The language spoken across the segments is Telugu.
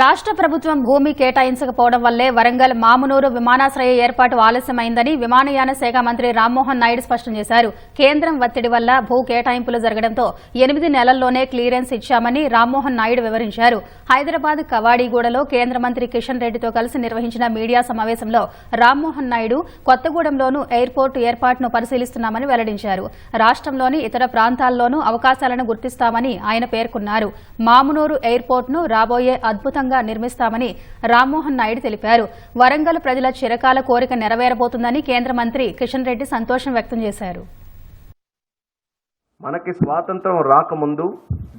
రాష్ట్ర ప్రభుత్వం భూమి కేటాయించకపోవడం వల్లే వరంగల్ మామునూరు విమానాశ్రయ ఏర్పాటు ఆలస్యమైందని విమానయాన శాఖ మంత్రి రామ్మోహన్ నాయుడు స్పష్టం చేశారు. కేంద్రం ఒత్తిడి వల్ల భూ కేటాయింపులు జరగడంతో ఎనిమిది నెలల్లోనే క్లియరెన్స్ ఇచ్చామని రామ్మోహన్ నాయుడు వివరించారు. హైదరాబాద్ కవాడిగూడలో కేంద్ర మంత్రి కిషన్ రెడ్డితో కలిసి నిర్వహించిన మీడియా సమావేశంలో రామ్మోహన్ నాయుడు కొత్తగూడెంలోనూ ఎయిర్పోర్టు ఏర్పాటును పరిశీలిస్తున్నామని వెల్లడించారు. రాష్ట్రంలోని ఇతర ప్రాంతాల్లోనూ అవకాశాలను గుర్తిస్తామని ఆయన పేర్కొన్నారు. మామునూరు ఎయిర్పోర్టును రాబోయే అద్భుతంగా నిర్మిస్తామని రామ్మోహన్ నాయుడు తెలిపారు. వరంగల్ ప్రజల చిరకాల కోరిక నెరవేరబోతుందని కేంద్ర మంత్రి కిషన్ రెడ్డి సంతోషం వ్యక్తం చేశారు. మనకి స్వాతంత్రం రాకముందు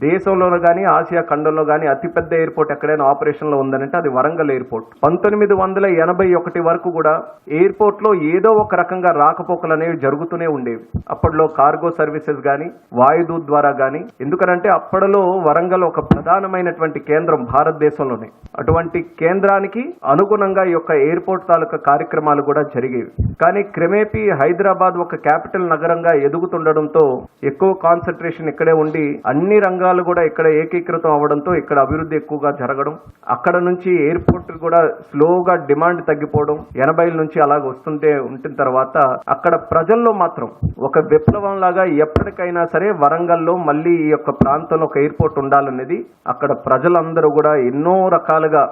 దేశంలోనూ కానీ ఆసియా ఖండంలో కానీ అతిపెద్ద ఎయిర్పోర్ట్ ఎక్కడైనా ఆపరేషన్లో ఉందనంటే అది వరంగల్ ఎయిర్పోర్ట్. పంతొమ్మిది వందల ఎనభై ఒకటి వరకు కూడా ఎయిర్పోర్ట్లో ఏదో ఒక రకంగా రాకపోకలు అనేవి జరుగుతూనే ఉండేవి. అప్పట్లో కార్గో సర్వీసెస్ కానీ వాయుదూత్ ద్వారా కానీ ఎందుకనంటే అప్పటిలో వరంగల్ ఒక ప్రధానమైనటువంటి కేంద్రం భారతదేశంలోనే. అటువంటి కేంద్రానికి అనుగుణంగా ఈ యొక్క ఎయిర్పోర్ట్ తాలూకా కార్యక్రమాలు కూడా జరిగేవి. కానీ క్రమేపీ హైదరాబాద్ ఒక క్యాపిటల్ నగరంగా ఎదుగుతుండడంతో ఎక్కువ కాన్సన్ట్రేషన్ ఇక్కడే ఉండి అన్ని రంగాలు కూడా ఇక్కడ ఏకీకృతం అవ్వడంతో ఇక్కడ అభివృద్ధి ఎక్కువగా జరగడం అక్కడ నుంచి ఎయిర్పోర్ట్ కూడా స్లోగా డిమాండ్ తగ్గిపోవడం ఎనభైల నుంచి అలాగ వస్తుంటే ఉంటున్న తర్వాత అక్కడ ప్రజల్లో మాత్రం ఒక విప్లవం లాగా ఎప్పటికైనా సరే వరంగల్లో మళ్ళీ ఈ యొక్క ప్రాంతంలో ఒక ఎయిర్పోర్ట్ ఉండాలనేది అక్కడ ప్రజలందరూ కూడా ఎన్నో రకాలుగా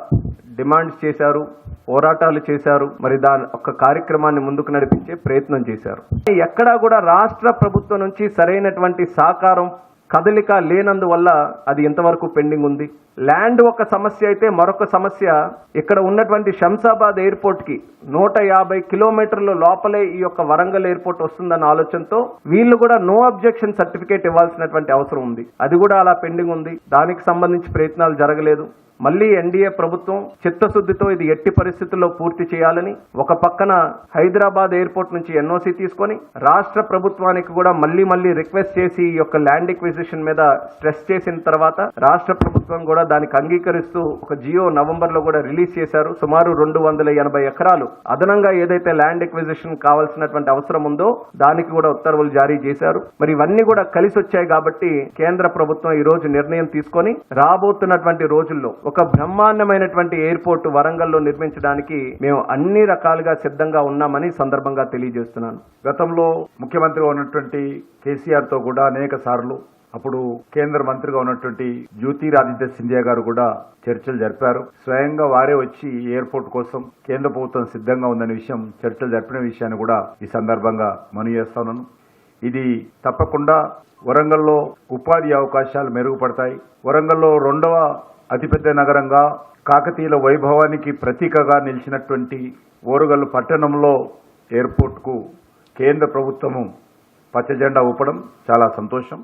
డిమాండ్స్ చేశారు పోరాటాలు చేశారు మరి దాని ఒక కార్యక్రమాన్ని ముందుకు నడిపించే ప్రయత్నం చేశారు. ఎక్కడా కూడా రాష్ట్ర ప్రభుత్వం నుంచి సరైనటువంటి సహకారం కదలిక లేనందువల్ల అది ఎంతవరకు పెండింగ్ ఉంది? ల్యాండ్ ఒక సమస్య అయితే మరొక సమస్య. ఇక్కడ ఉన్నటువంటి శంషాబాద్ ఎయిర్పోర్ట్కి నూట యాభై కిలోమీటర్ల లోపలే ఈ యొక్క వరంగల్ ఎయిర్పోర్ట్ వస్తుందన్న ఆలోచనతో వీళ్ళు కూడా నో అబ్జెక్షన్ సర్టిఫికేట్ ఇవ్వాల్సినటువంటి అవసరం ఉంది. అది కూడా అలా పెండింగ్ ఉంది. దానికి సంబంధించి ప్రయత్నాలు జరగలేదు. మళ్ళీ ఎన్డీఏ ప్రభుత్వం చిత్తశుద్ధితో ఇది ఎట్టి పరిస్థితుల్లో పూర్తి చేయాలని ఒక పక్కన హైదరాబాద్ ఎయిర్పోర్ట్ నుంచి ఎన్ఓసి తీసుకొని రాష్ట్ర ప్రభుత్వానికి కూడా మళ్ళీ మళ్ళీ రిక్వెస్ట్ చేసి ఈ యొక్క ల్యాండ్ ఎక్విజిషన్ మీద స్ట్రెస్ చేసిన తర్వాత రాష్ట్ర ప్రభుత్వం కూడా దానికి అంగీకరిస్తూ ఒక జియో నవంబర్లో కూడా రిలీజ్ చేశారు. సుమారు రెండు వందల ఎనభై ఎకరాలు అదనంగా ఏదైతే ల్యాండ్ ఎక్విజిషన్ కావాల్సినటువంటి అవసరం ఉందో దానికి కూడా ఉత్తర్వులు జారీ చేశారు. మరి ఇవన్నీ కూడా కలిసి వచ్చాయి కాబట్టి కేంద్ర ప్రభుత్వం ఈ రోజు నిర్ణయం తీసుకొని రాబోతున్నటువంటి రోజుల్లో ఒక బ్రహ్మాండమైనటువంటి ఎయిర్పోర్ట్ వరంగల్లో నిర్మించడానికి మేము అన్ని రకాలుగా సిద్ధంగా ఉన్నామని సందర్భంగా తెలియజేస్తున్నాను. గతంలో ముఖ్యమంత్రి ఉన్నటువంటి కేసీఆర్తో కూడా అనేక సార్లు అప్పుడు కేంద్ర మంత్రిగా ఉన్నటువంటి జ్యోతిరాదిత్య సింధియా గారు కూడా చర్చలు జరిపారు. స్వయంగా వారే వచ్చి ఎయిర్పోర్ట్ కోసం కేంద్ర ప్రభుత్వం సిద్ధంగా ఉందనే విషయం చర్చలు జరిపిన విషయాన్ని కూడా ఈ సందర్భంగా మనవి చేస్తున్నాను ఇది తప్పకుండా వరంగల్లో ఉపాధి అవకాశాలు మెరుగుపడతాయి. వరంగల్లో రెండవ అతిపెద్ద నగరంగా కాకతీయుల వైభవానికి ప్రతీకగా నిలిచినటువంటి ఓరుగల్లు పట్టణంలో ఎయిర్పోర్ట్కు కేంద్ర ప్రభుత్వము పచ్చజెండా ఊపడం చాలా సంతోషం.